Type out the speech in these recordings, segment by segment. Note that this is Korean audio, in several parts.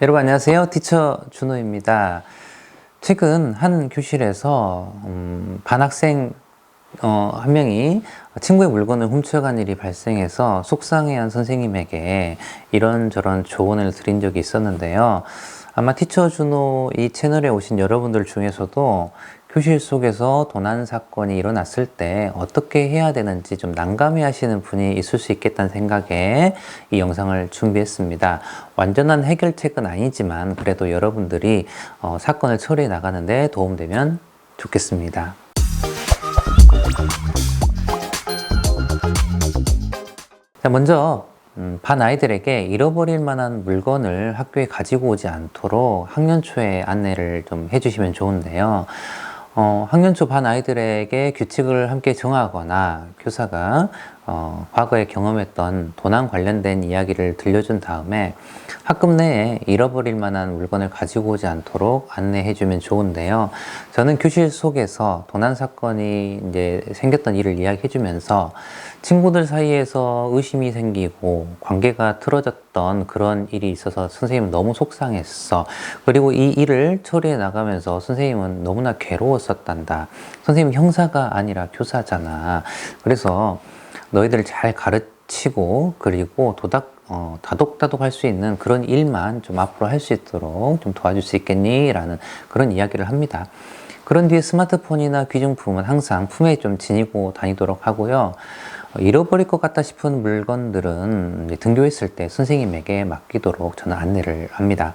여러분 안녕하세요. 티처 준호입니다. 최근 한 교실에서 음, 반 학생 어, 한 명이 친구의 물건을 훔쳐간 일이 발생해서 속상해한 선생님에게 이런저런 조언을 드린 적이 있었는데요. 아마 티처 준호 이 채널에 오신 여러분들 중에서도 교실 속에서 도난 사건이 일어났을 때 어떻게 해야 되는지 좀 난감해 하시는 분이 있을 수 있겠다는 생각에 이 영상을 준비했습니다. 완전한 해결책은 아니지만 그래도 여러분들이 어, 사건을 처리해 나가는데 도움되면 좋겠습니다. 자, 먼저 음, 반 아이들에게 잃어버릴 만한 물건을 학교에 가지고 오지 않도록 학년 초에 안내를 좀 해주시면 좋은데요. 어, 학년 초반 아이들에게 규칙을 함께 정하거나 교사가 어, 과거에 경험했던 도난 관련된 이야기를 들려준 다음에 학급 내에 잃어버릴 만한 물건을 가지고 오지 않도록 안내해 주면 좋은데요. 저는 교실 속에서 도난 사건이 이제 생겼던 일을 이야기해 주면서 친구들 사이에서 의심이 생기고 관계가 틀어졌던 그런 일이 있어서 선생님은 너무 속상했어. 그리고 이 일을 처리해 나가면서 선생님은 너무나 괴로웠었단다. 선생님 형사가 아니라 교사잖아. 그래서 너희들 잘 가르치고 그리고 도닥 어, 다독다독 할 수 있는 그런 일만 좀 앞으로 할 수 있도록 좀 도와줄 수 있겠니? 라는 그런 이야기를 합니다. 그런 뒤에 스마트폰이나 귀중품은 항상 품에 좀 지니고 다니도록 하고요. 어, 잃어버릴 것 같다 싶은 물건들은 등교했을 때 선생님에게 맡기도록 저는 안내를 합니다.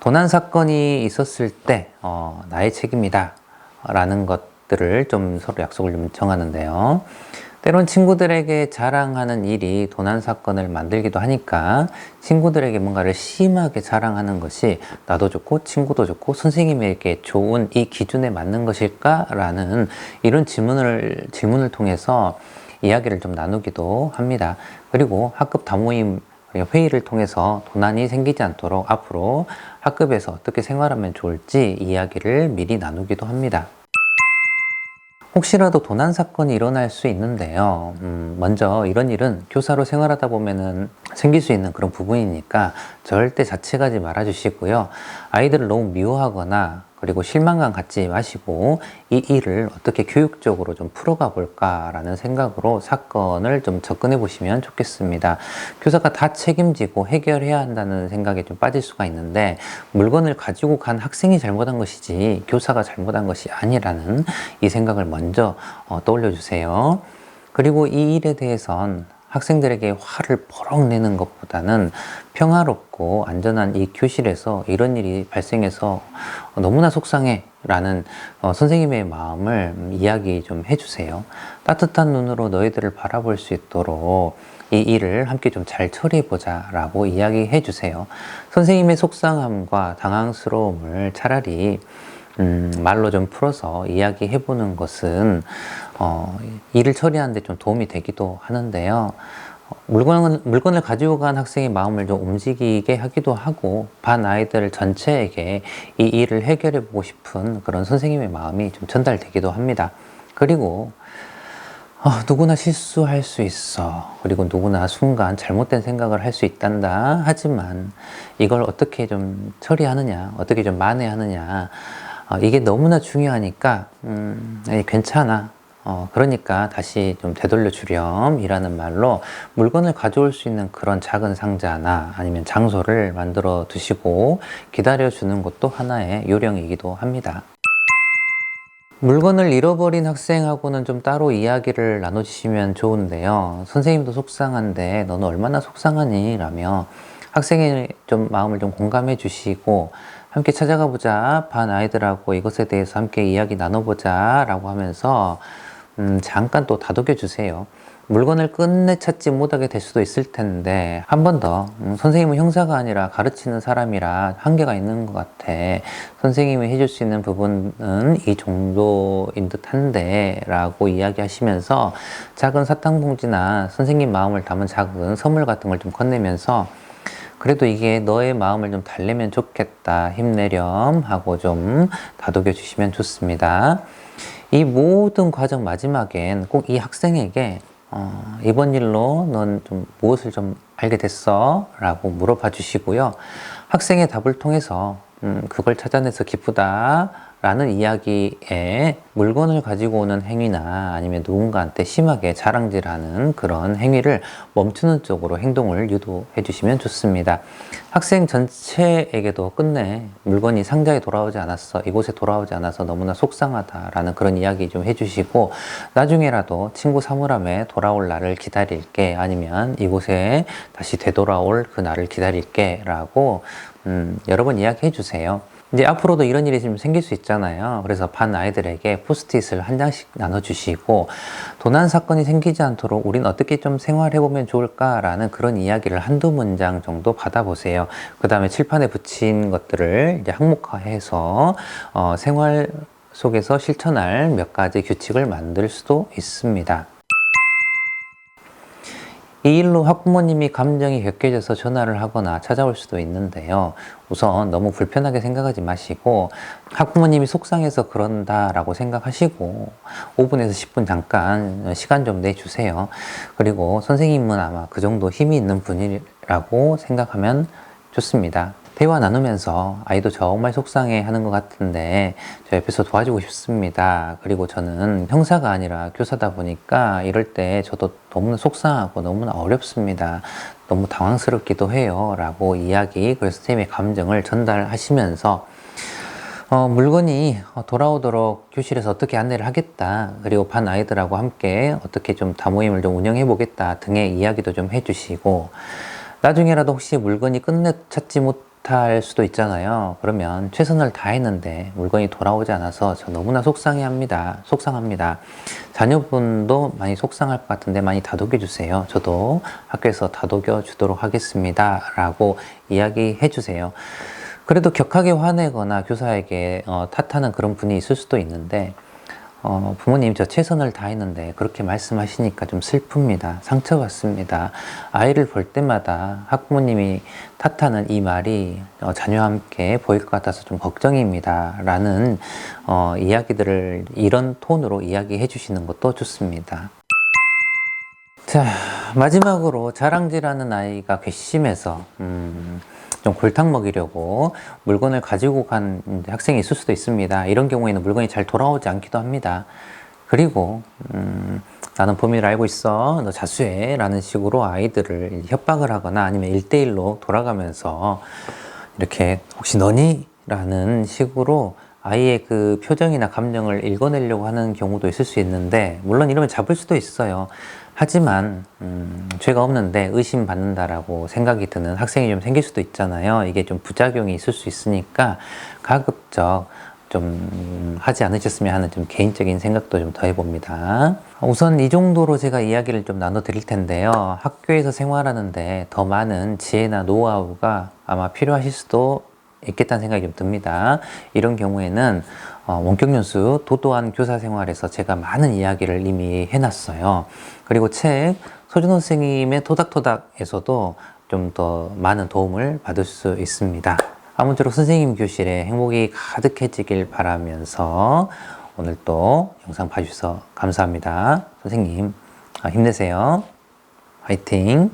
도난 사건이 있었을 때, 어, 나의 책임이다. 라는 것 들을 좀 서로 약속을 좀 정하는데요. 때론 친구들에게 자랑하는 일이 도난 사건을 만들기도 하니까 친구들에게 뭔가를 심하게 자랑하는 것이 나도 좋고 친구도 좋고 선생님에게 좋은 이 기준에 맞는 것일까라는 이런 질문을 질문을 통해서 이야기를 좀 나누기도 합니다. 그리고 학급 다모임 회의를 통해서 도난이 생기지 않도록 앞으로 학급에서 어떻게 생활하면 좋을지 이야기를 미리 나누기도 합니다. 혹시라도 도난 사건이 일어날 수 있는데요. 음, 먼저 이런 일은 교사로 생활하다 보면은 생길 수 있는 그런 부분이니까 절대 자책하지 말아 주시고요. 아이들을 너무 미워하거나 그리고 실망감 갖지 마시고 이 일을 어떻게 교육적으로 좀 풀어가 볼까라는 생각으로 사건을 좀 접근해 보시면 좋겠습니다. 교사가 다 책임지고 해결해야 한다는 생각에 좀 빠질 수가 있는데 물건을 가지고 간 학생이 잘못한 것이지 교사가 잘못한 것이 아니라는 이 생각을 먼저 어, 떠올려 주세요. 그리고 이 일에 대해선 학생들에게 화를 버럭 내는 것보다는 평화롭고 안전한 이 교실에서 이런 일이 발생해서 너무나 속상해 라는 어, 선생님의 마음을 이야기 좀 해주세요. 따뜻한 눈으로 너희들을 바라볼 수 있도록 이 일을 함께 좀 잘 처리해보자 라고 이야기해 주세요. 선생님의 속상함과 당황스러움을 차라리 음, 말로 좀 풀어서 이야기해 보는 것은 어, 일을 처리하는데 좀 도움이 되기도 하는데요. 어, 물건, 물건을 가지고 간 학생의 마음을 좀 움직이게 하기도 하고, 반 아이들 전체에게 이 일을 해결해 보고 싶은 그런 선생님의 마음이 좀 전달되기도 합니다. 그리고, 어, 누구나 실수할 수 있어. 그리고 누구나 순간 잘못된 생각을 할 수 있단다. 하지만 이걸 어떻게 좀 처리하느냐, 어떻게 좀 만회하느냐, 어, 이게 너무나 중요하니까, 음, 에이, 괜찮아. 어, 그러니까 다시 좀 되돌려 주렴이라는 말로 물건을 가져올 수 있는 그런 작은 상자나 아니면 장소를 만들어 두시고 기다려 주는 것도 하나의 요령이기도 합니다. 물건을 잃어버린 학생하고는 좀 따로 이야기를 나눠주시면 좋은데요. 선생님도 속상한데 너는 얼마나 속상하니? 라며 학생의 좀 마음을 좀 공감해 주시고 함께 찾아가 보자. 반 아이들하고 이것에 대해서 함께 이야기 나눠보자. 라고 하면서 음, 잠깐 또 다독여 주세요. 물건을 끝내 찾지 못하게 될 수도 있을 텐데 한 번 더 음, 선생님은 형사가 아니라 가르치는 사람이라 한계가 있는 것 같아 선생님이 해줄 수 있는 부분은 이 정도인 듯 한데 라고 이야기하시면서 작은 사탕 봉지나 선생님 마음을 담은 작은 선물 같은 걸 좀 건네면서 그래도 이게 너의 마음을 좀 달래면 좋겠다 힘내렴 하고 좀 다독여 주시면 좋습니다 이 모든 과정 마지막엔 꼭 이 학생에게 어, 이번 일로 넌 좀 무엇을 좀 알게 됐어? 라고 물어봐 주시고요. 학생의 답을 통해서 음, 그걸 찾아내서 기쁘다. 라는 이야기에 물건을 가지고 오는 행위나 아니면 누군가한테 심하게 자랑질하는 그런 행위를 멈추는 쪽으로 행동을 유도해 주시면 좋습니다. 학생 전체에게도 끝내 물건이 상자에 돌아오지 않았어, 이곳에 돌아오지 않아서 너무나 속상하다라는 그런 이야기 좀 해주시고 나중에라도 친구 사물함에 돌아올 날을 기다릴게 아니면 이곳에 다시 되돌아올 그 날을 기다릴게 라고 음, 여러 번 이야기해 주세요. 이제 앞으로도 이런 일이 좀 생길 수 있잖아요. 그래서 반 아이들에게 포스트잇을 한 장씩 나눠주시고 도난 사건이 생기지 않도록 우린 어떻게 좀 생활해보면 좋을까라는 그런 이야기를 한두 문장 정도 받아보세요. 그 다음에 칠판에 붙인 것들을 이제 항목화해서 어, 생활 속에서 실천할 몇 가지 규칙을 만들 수도 있습니다. 이 일로 학부모님이 감정이 격해져서 전화를 하거나 찾아올 수도 있는데요. 우선 너무 불편하게 생각하지 마시고 학부모님이 속상해서 그런다라고 생각하시고 5분에서 10분 잠깐 시간 좀 내주세요. 그리고 선생님은 아마 그 정도 힘이 있는 분이라고 생각하면 좋습니다. 대화 나누면서 아이도 정말 속상해 하는 것 같은데 저 옆에서 도와주고 싶습니다. 그리고 저는 형사가 아니라 교사다 보니까 이럴 때 저도 너무나 속상하고 너무나 어렵습니다. 너무 당황스럽기도 해요. 라고 이야기, 그래서 선생님의 감정을 전달하시면서 어, 물건이 돌아오도록 교실에서 어떻게 안내를 하겠다. 그리고 반 아이들하고 함께 어떻게 좀 다모임을 좀 운영해 보겠다 등의 이야기도 좀 해주시고 나중에라도 혹시 물건이 끝내 찾지 못 할 수도 있잖아요. 그러면 최선을 다했는데 물건이 돌아오지 않아서 저 너무나 속상해 합니다. 속상합니다. 자녀분도 많이 속상할 것 같은데 많이 다독여 주세요. 저도 학교에서 다독여 주도록 하겠습니다. 라고 이야기해 주세요. 그래도 격하게 화내거나 교사에게 어, 탓하는 그런 분이 있을 수도 있는데 어, 부모님 저 최선을 다했는데 그렇게 말씀하시니까 좀 슬픕니다. 상처받습니다. 아이를 볼 때마다 학부모님이 탓하는 이 말이 어, 자녀와 함께 보일 것 같아서 좀 걱정입니다. 라는 어, 이야기들을 이런 톤으로 이야기해 주시는 것도 좋습니다. 자, 마지막으로 자랑질하는 아이가 괘씸해서 음, 좀 골탕 먹이려고 물건을 가지고 간 학생이 있을 수도 있습니다. 이런 경우에는 물건이 잘 돌아오지 않기도 합니다. 그리고 음, 나는 범인을 알고 있어. 너 자수해. 라는 식으로 아이들을 협박을 하거나 아니면 일대일로 돌아가면서 이렇게 혹시 너니? 라는 식으로 아이의 그 표정이나 감정을 읽어내려고 하는 경우도 있을 수 있는데 물론 이러면 잡을 수도 있어요. 하지만 음, 죄가 없는데 의심받는다라고 생각이 드는 학생이 좀 생길 수도 있잖아요. 이게 좀 부작용이 있을 수 있으니까 가급적 좀 하지 않으셨으면 하는 좀 개인적인 생각도 좀 더해봅니다. 우선 이 정도로 제가 이야기를 좀 나눠드릴 텐데요. 학교에서 생활하는데 더 많은 지혜나 노하우가 아마 필요하실 수도 있겠다는 생각이 좀 듭니다. 이런 경우에는 어, 원격 연수 도도한 교사 생활에서 제가 많은 이야기를 이미 해놨어요. 그리고 책 소준호 선생님의 토닥토닥에서도 좀 더 많은 도움을 받을 수 있습니다. 아무쪼록 선생님 교실에 행복이 가득해지길 바라면서 오늘 또 영상 봐주셔서 감사합니다. 선생님 아, 힘내세요. 화이팅!